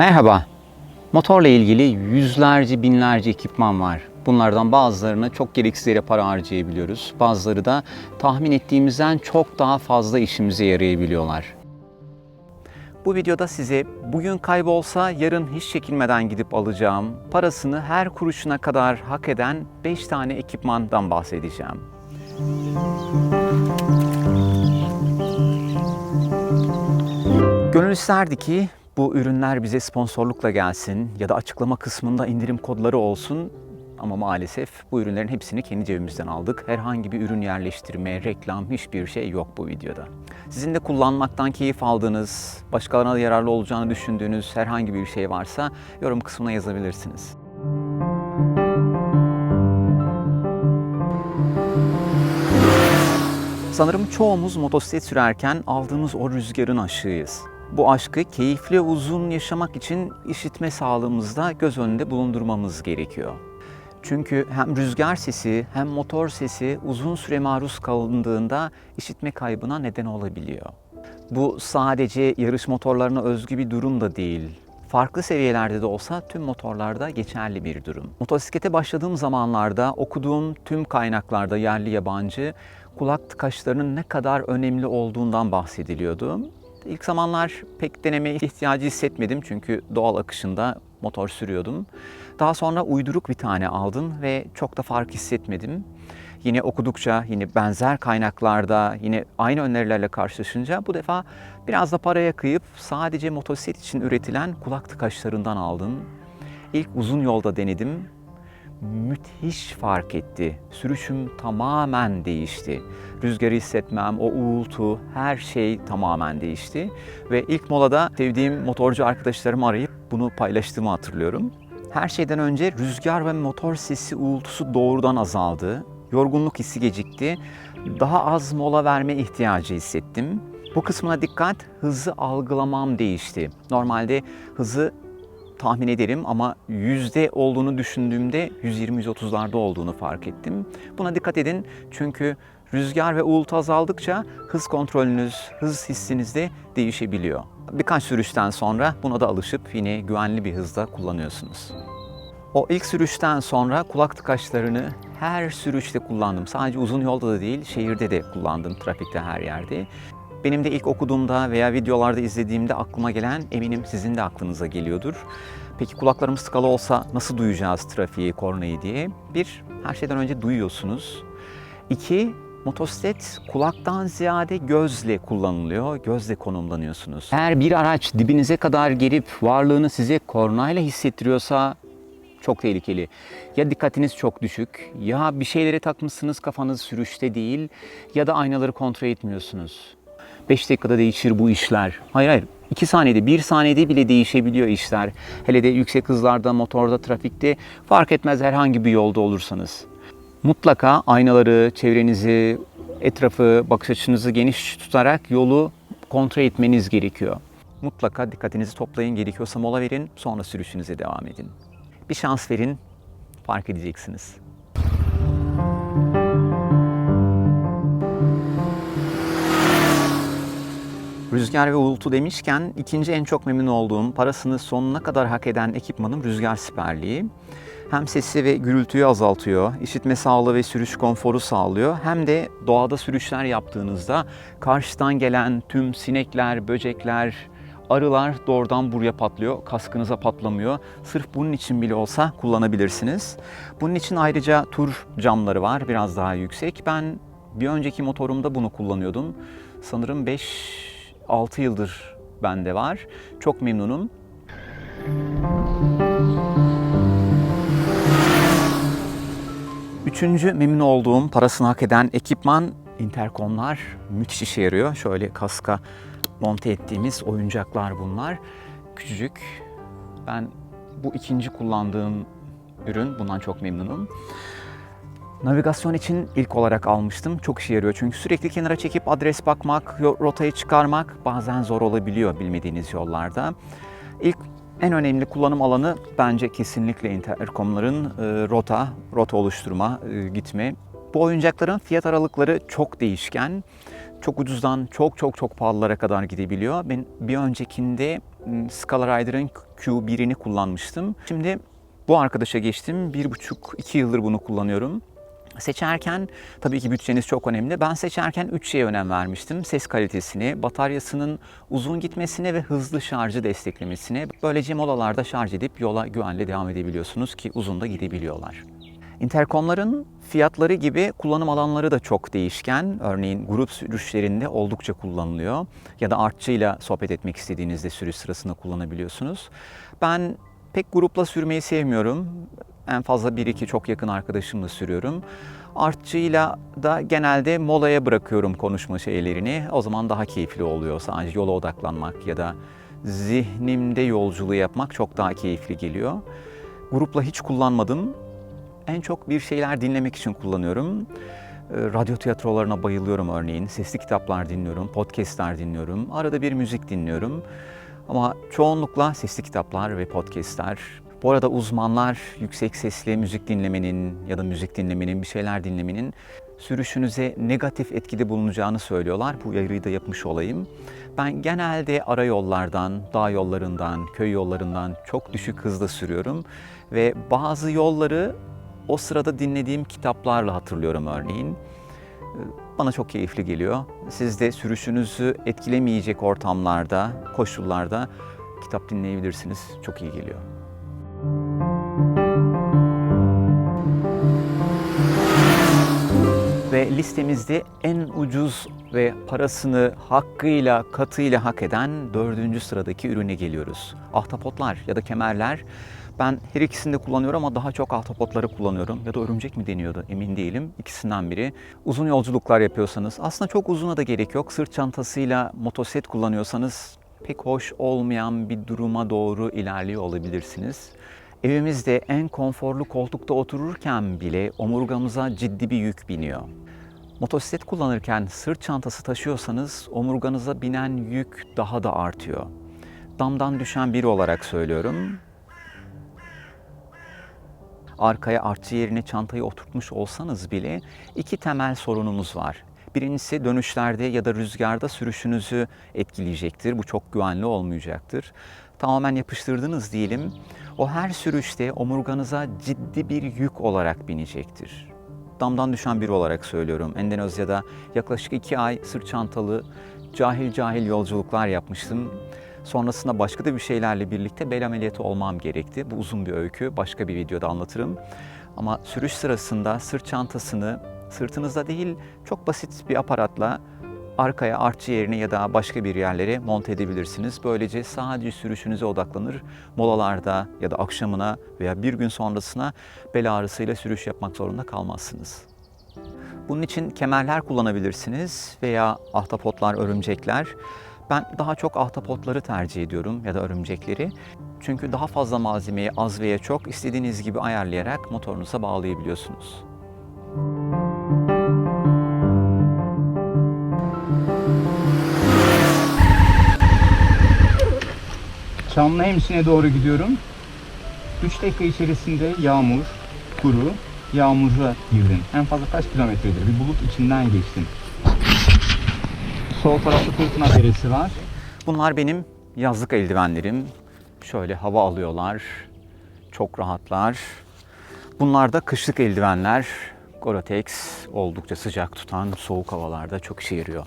Merhaba. Motorla ilgili yüzlerce, binlerce ekipman var. Bunlardan bazılarını çok gereksiz yere para harcayabiliyoruz. Bazıları da tahmin ettiğimizden çok daha fazla işimize yarayabiliyorlar. Bu videoda size bugün kaybolsa yarın hiç çekinmeden gidip alacağım, parasını her kuruşuna kadar hak eden 5 tane ekipmandan bahsedeceğim. Gönül isterdi ki bu ürünler bize sponsorlukla gelsin ya da açıklama kısmında indirim kodları olsun. Ama maalesef bu ürünlerin hepsini kendi cebimizden aldık. Herhangi bir ürün yerleştirme, reklam hiçbir şey yok bu videoda. Sizin de kullanmaktan keyif aldığınız, başkalarına da yararlı olacağını düşündüğünüz herhangi bir şey varsa yorum kısmına yazabilirsiniz. Sanırım çoğumuz motosiklet sürerken aldığımız o rüzgarın aşığıyız. Bu aşkı keyifli uzun yaşamak için işitme sağlığımızda göz önünde bulundurmamız gerekiyor. Çünkü hem rüzgar sesi hem motor sesi uzun süre maruz kalındığında işitme kaybına neden olabiliyor. Bu sadece yarış motorlarına özgü bir durum da değil. Farklı seviyelerde de olsa tüm motorlarda geçerli bir durum. Motosiklete başladığım zamanlarda okuduğum tüm kaynaklarda yerli yabancı kulak tıkaçlarının ne kadar önemli olduğundan bahsediliyordu. İlk zamanlar pek denemeye ihtiyacı hissetmedim çünkü doğal akışında motor sürüyordum. Daha sonra uyduruk bir tane aldım ve çok da fark hissetmedim. Yine okudukça, yine benzer kaynaklarda, yine aynı önerilerle karşılaşınca bu defa biraz da paraya kıyıp sadece motosiklet için üretilen kulak tıkaçlarından aldım. İlk uzun yolda denedim. Müthiş fark etti. Sürüşüm tamamen değişti. Rüzgarı hissetmem, o uğultu, her şey tamamen değişti. Ve ilk molada sevdiğim motorcu arkadaşlarımı arayıp bunu paylaştığımı hatırlıyorum. Her şeyden önce rüzgar ve motor sesi uğultusu doğrudan azaldı. Yorgunluk hissi gecikti. Daha az mola verme ihtiyacı hissettim. Bu kısmına dikkat, hızı algılamam değişti. Normalde hızı tahmin ederim ama yüzde olduğunu düşündüğümde 120-130'larda olduğunu fark ettim. Buna dikkat edin çünkü rüzgar ve uğultu azaldıkça hız kontrolünüz, hız hissiniz de değişebiliyor. Birkaç sürüşten sonra buna da alışıp yine güvenli bir hızda kullanıyorsunuz. O ilk sürüşten sonra kulak tıkaçlarını her sürüşte kullandım. Sadece uzun yolda da değil, şehirde de kullandım, trafikte her yerde. Benim de ilk okuduğumda veya videolarda izlediğimde aklıma gelen eminim sizin de aklınıza geliyordur. Peki kulaklarımız tıkalı olsa nasıl duyacağız trafiği, kornayı diye? Bir, her şeyden önce duyuyorsunuz. İki, motosiklet kulaktan ziyade gözle kullanılıyor, gözle konumlanıyorsunuz. Eğer bir araç dibinize kadar gelip varlığını size kornayla hissettiriyorsa çok tehlikeli. Ya dikkatiniz çok düşük, ya bir şeylere takmışsınız kafanız sürüşte değil ya da aynaları kontrol etmiyorsunuz. 5 dakikada değişir bu işler. Hayır hayır. 2 saniyede, 1 saniyede bile değişebiliyor işler. Hele de yüksek hızlarda, motorda, trafikte fark etmez herhangi bir yolda olursanız. Mutlaka aynaları, çevrenizi, etrafı, bakış açınızı geniş tutarak yolu kontrol etmeniz gerekiyor. Mutlaka dikkatinizi toplayın, gerekiyorsa mola verin, sonra sürüşünüze devam edin. Bir şans verin, fark edeceksiniz. Rüzgar ve uğultu demişken ikinci en çok memnun olduğum, parasını sonuna kadar hak eden ekipmanım rüzgar siperliği. Hem sesi ve gürültüyü azaltıyor, işitme sağlığı ve sürüş konforu sağlıyor. Hem de doğada sürüşler yaptığınızda karşıdan gelen tüm sinekler, böcekler, arılar doğrudan buraya patlıyor. Kaskınıza patlamıyor. Sırf bunun için bile olsa kullanabilirsiniz. Bunun için ayrıca tur camları var. Biraz daha yüksek. Ben bir önceki motorumda bunu kullanıyordum. Sanırım 5 6 yıldır bende var. Çok memnunum. Üçüncü memnun olduğum, parasını hak eden ekipman interkomlar müthiş işe yarıyor. Şöyle kaska monte ettiğimiz oyuncaklar bunlar. Küçücük. Ben bu ikinci kullandığım ürün. Bundan çok memnunum. Navigasyon için ilk olarak almıştım. Çok işe yarıyor çünkü sürekli kenara çekip adres bakmak, rotayı çıkarmak bazen zor olabiliyor bilmediğiniz yollarda. İlk en önemli kullanım alanı bence kesinlikle interkomların e, rota, rota oluşturma, e, gitme. Bu oyuncakların fiyat aralıkları çok değişken. Çok ucuzdan çok çok çok pahalılara kadar gidebiliyor. Ben bir öncekinde Scala Rider'ın Q1'ini kullanmıştım. Şimdi bu arkadaşa geçtim. Bir buçuk, iki yıldır bunu kullanıyorum. Seçerken tabii ki bütçeniz çok önemli. Ben seçerken üç şeye önem vermiştim. Ses kalitesini, bataryasının uzun gitmesine ve hızlı şarjı desteklemesine. Böylece molalarda şarj edip yola güvenle devam edebiliyorsunuz ki uzun da gidebiliyorlar. Intercom'ların fiyatları gibi kullanım alanları da çok değişken. Örneğin grup sürüşlerinde oldukça kullanılıyor. Ya da artçıyla sohbet etmek istediğinizde sürüş sırasında kullanabiliyorsunuz. Ben pek grupla sürmeyi sevmiyorum. En fazla bir iki çok yakın arkadaşımla sürüyorum. Artçıyla da genelde molaya bırakıyorum konuşma şeylerini. O zaman daha keyifli oluyor. Sadece yola odaklanmak ya da zihnimde yolculuğu yapmak çok daha keyifli geliyor. Grupla hiç kullanmadım. En çok bir şeyler dinlemek için kullanıyorum. Ee, Radyo tiyatrolarına bayılıyorum örneğin. Sesli kitaplar dinliyorum, podcastler dinliyorum. Arada bir müzik dinliyorum. Ama çoğunlukla sesli kitaplar ve podcastler. Bu arada uzmanlar yüksek sesli müzik dinlemenin ya da müzik dinlemenin, bir şeyler dinlemenin sürüşünüze negatif etkide bulunacağını söylüyorlar. Bu uyarıyı da yapmış olayım. Ben genelde ara yollardan, dağ yollarından, köy yollarından çok düşük hızda sürüyorum. Ve bazı yolları o sırada dinlediğim kitaplarla hatırlıyorum örneğin. Bana çok keyifli geliyor. Siz de sürüşünüzü etkilemeyecek ortamlarda, koşullarda kitap dinleyebilirsiniz. Çok iyi geliyor. Ve listemizde en ucuz ve parasını hakkıyla, katıyla hak eden dördüncü sıradaki ürüne geliyoruz. Ahtapotlar ya da kemerler. Ben her ikisini de kullanıyorum ama daha çok ahtapotları kullanıyorum. Ya da örümcek mi deniyordu emin değilim. İkisinden biri. Uzun yolculuklar yapıyorsanız aslında çok uzuna da gerek yok. Sırt çantasıyla motosiklet kullanıyorsanız pek hoş olmayan bir duruma doğru ilerliyor olabilirsiniz. Evimizde en konforlu koltukta otururken bile omurgamıza ciddi bir yük biniyor. Motosiklet kullanırken sırt çantası taşıyorsanız omurganıza binen yük daha da artıyor. Damdan düşen biri olarak söylüyorum. Arkaya artçı yerine çantayı oturtmuş olsanız bile iki temel sorunumuz var. Birincisi dönüşlerde ya da rüzgarda sürüşünüzü etkileyecektir. Bu çok güvenli olmayacaktır. Tamamen yapıştırdınız diyelim. O her sürüşte omurganıza ciddi bir yük olarak binecektir. Damdan düşen biri olarak söylüyorum. Endonezya'da yaklaşık iki ay sırt çantalı cahil cahil yolculuklar yapmıştım. Sonrasında başka da bir şeylerle birlikte bel ameliyatı olmam gerekti. Bu uzun bir öykü. Başka bir videoda anlatırım. Ama sürüş sırasında sırt çantasını sırtınızda değil çok basit bir aparatla arkaya artçı yerine ya da başka bir yerlere monte edebilirsiniz. Böylece sadece sürüşünüze odaklanır. Molalarda ya da akşamına veya bir gün sonrasına bel ağrısıyla sürüş yapmak zorunda kalmazsınız. Bunun için kemerler kullanabilirsiniz veya ahtapotlar, örümcekler. Ben daha çok ahtapotları tercih ediyorum ya da örümcekleri. Çünkü daha fazla malzemeyi az veya çok istediğiniz gibi ayarlayarak motorunuza bağlayabiliyorsunuz. Çamlıhemşin'e doğru gidiyorum. 3 dakika içerisinde yağmur, kuru, yağmura girdim. En fazla kaç kilometredir? Bir bulut içinden geçtim. Sol tarafta Fırtına Deresi var. Bunlar benim yazlık eldivenlerim. Şöyle hava alıyorlar. Çok rahatlar. Bunlar da kışlık eldivenler. Gore-Tex oldukça sıcak tutan soğuk havalarda çok işe yarıyor.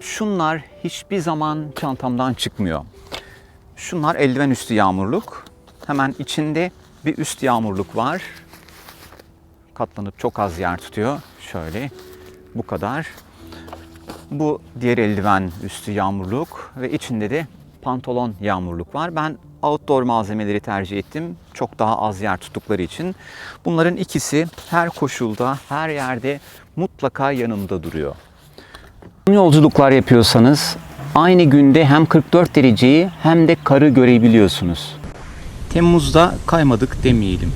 Şunlar hiçbir zaman çantamdan çıkmıyor. Şunlar eldiven üstü yağmurluk. Hemen içinde bir üst yağmurluk var. Katlanıp çok az yer tutuyor. Şöyle bu kadar. Bu diğer eldiven üstü yağmurluk ve içinde de pantolon yağmurluk var. Ben outdoor malzemeleri tercih ettim. Çok daha az yer tuttukları için. Bunların ikisi her koşulda, her yerde mutlaka yanımda duruyor. Yolculuklar yapıyorsanız aynı günde hem 44 dereceyi hem de karı görebiliyorsunuz. Temmuz'da kaymadık demeyelim.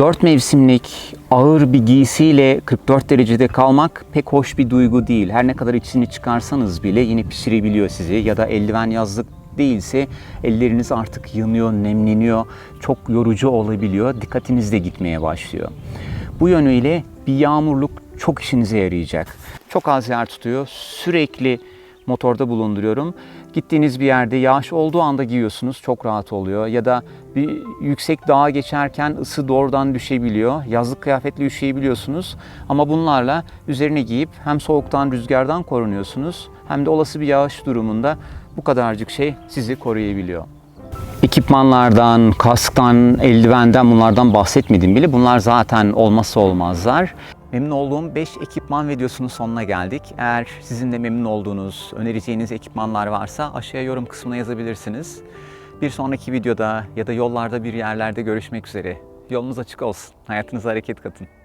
Dört mevsimlik ağır bir giysiyle 44 derecede kalmak pek hoş bir duygu değil. Her ne kadar içini çıkarsanız bile yine pişirebiliyor sizi ya da eldiven yazlık Değilse elleriniz artık yanıyor, nemleniyor, çok yorucu olabiliyor, dikkatiniz de gitmeye başlıyor. Bu yönüyle bir yağmurluk çok işinize yarayacak. Çok az yer tutuyor, sürekli motorda bulunduruyorum. Gittiğiniz bir yerde yağış olduğu anda giyiyorsunuz çok rahat oluyor. Ya da bir yüksek dağa geçerken ısı doğrudan düşebiliyor. Yazlık kıyafetle üşüyebiliyorsunuz. Ama bunlarla üzerine giyip hem soğuktan rüzgardan korunuyorsunuz hem de olası bir yağış durumunda bu kadarcık şey sizi koruyabiliyor. Ekipmanlardan, kasktan, eldivenden bunlardan bahsetmedim bile. Bunlar zaten olmazsa olmazlar. Memnun olduğum 5 ekipman videosunun sonuna geldik. Eğer sizin de memnun olduğunuz, önereceğiniz ekipmanlar varsa aşağıya yorum kısmına yazabilirsiniz. Bir sonraki videoda ya da yollarda bir yerlerde görüşmek üzere. Yolunuz açık olsun. Hayatınıza hareket katın.